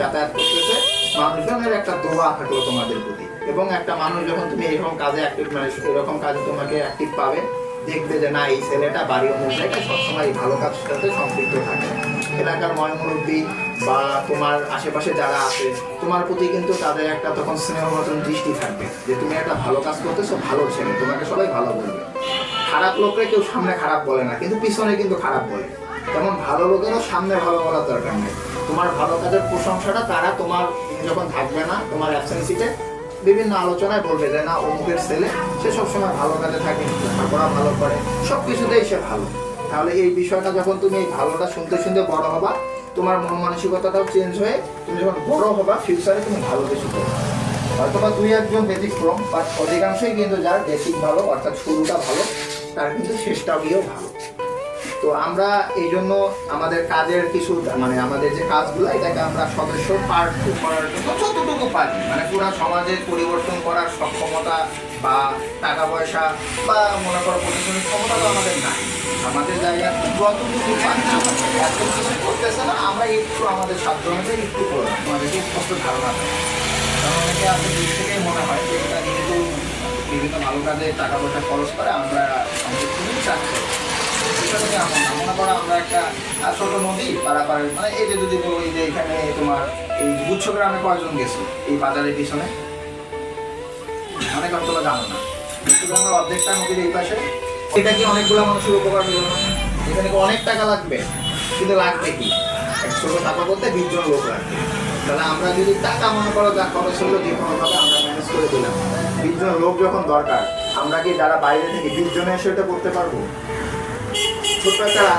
যাতায়াত করতেছে, মানুষজনের একটা দোয়া থাকল তোমাদের প্রতি। এবং একটা মানুষ যখন তুমি এরকম কাজে অ্যাক্টিভ মানে এরকম কাজে তোমাকে অ্যাক্টিভ পাবে, দেখবে যে না, এই ছেলেটা বাড়ি অমুক সবসময় ভালো কাজের সাথে সম্পৃক্ত থাকে। এলাকার ময়মুরব্বী বা তোমার আশেপাশে যারা আছে, তোমার প্রতি কিন্তু তাদের একটা তখন স্নেহবচন দৃষ্টি থাকবে, যে তুমি একটা ভালো কাজ করতেছো, ভালো ছেলে, তোমাকে সবাই ভালো বলবে। খারাপ লোকরা কেউ সামনে খারাপ বলে না, কিন্তু পিছনে কিন্তু খারাপ বলে। তেমন ভালো লোকেরও সামনে ভালো বলার দরকার নেই। তোমার ভালো কাজের প্রশংসাটা তারা তোমার যখন থাকবে না, তোমার অ্যাবসেন্সিতে বিভিন্ন আলোচনায় বলবে যে, না, অমুকের ছেলে, সে সবসময় ভালো কাজে থাকে লেখাপড়া ভালো করে। সব কিছুতেই সে ভালো। তাহলে এই বিষয়টা যখন তুমি এই ভালোটা শুনতে শুনতে বড় হবা, তোমার মন মানসিকতাটাও চেঞ্জ হয়ে তুমি যখন বড় হবা ফিউচারে তুমি ভালো কিছু করবে। হয়তো বা দুই একজন ব্যতিক্রম বাট অধিকাংশই কিন্তু যার বেসিক ভালো, অর্থাৎ শুরুটা ভালো, তার কিন্তু শেষটা গিয়েও ভালো। তো আমরা এই জন্য আমাদের কাজের কিছু মানে আমাদের যে কাজগুলো, এটাকে আমরা সদস্য পার্ট করার জন্য যতটুকু পারি। মানে পুরো সমাজের পরিবর্তন করার সক্ষমতা বা টাকা পয়সা বা মনে করো প্রশাসনিক ক্ষমতা তো আমাদের নাই। আমাদের জায়গা যতটুকু পারি এত কিছু করতেছে না, আমরা একটু আমাদের সাধ্য অনুযায়ী একটু করব আমাদেরকে স্পষ্ট ধারণা দেয় কারণ অনেকে আছে দিক থেকেই মনে হয় যে এটা যেহেতু বিভিন্ন ভালো কাজে টাকা পয়সা খরচ করে, আমরা আমাদের খুবই চাচ্ছে আমরা একটা ছোট নদী পারাপার মানে এই যে যদি তোমার এই এই বাজারের পিছনে? অনেক না। অর্ধেকটা নদীর এই পাশে। এটা কি অনেকগুলো মানুষের উপকার অনেক টাকা লাগবে? কিন্তু লাগবে কি? ছোট টাকা বলতে বিশ জন লোক লাগবে। তাহলে আমরা যদি টাকা মনে করো যা খরচ হলো যে কোনোভাবে আমরা ম্যানেজ করে দিলাম। বিশ জন লোক যখন দরকার, আমরা কি যারা বাইরে থেকে বিশ জনে এসে করতে পারব? por plata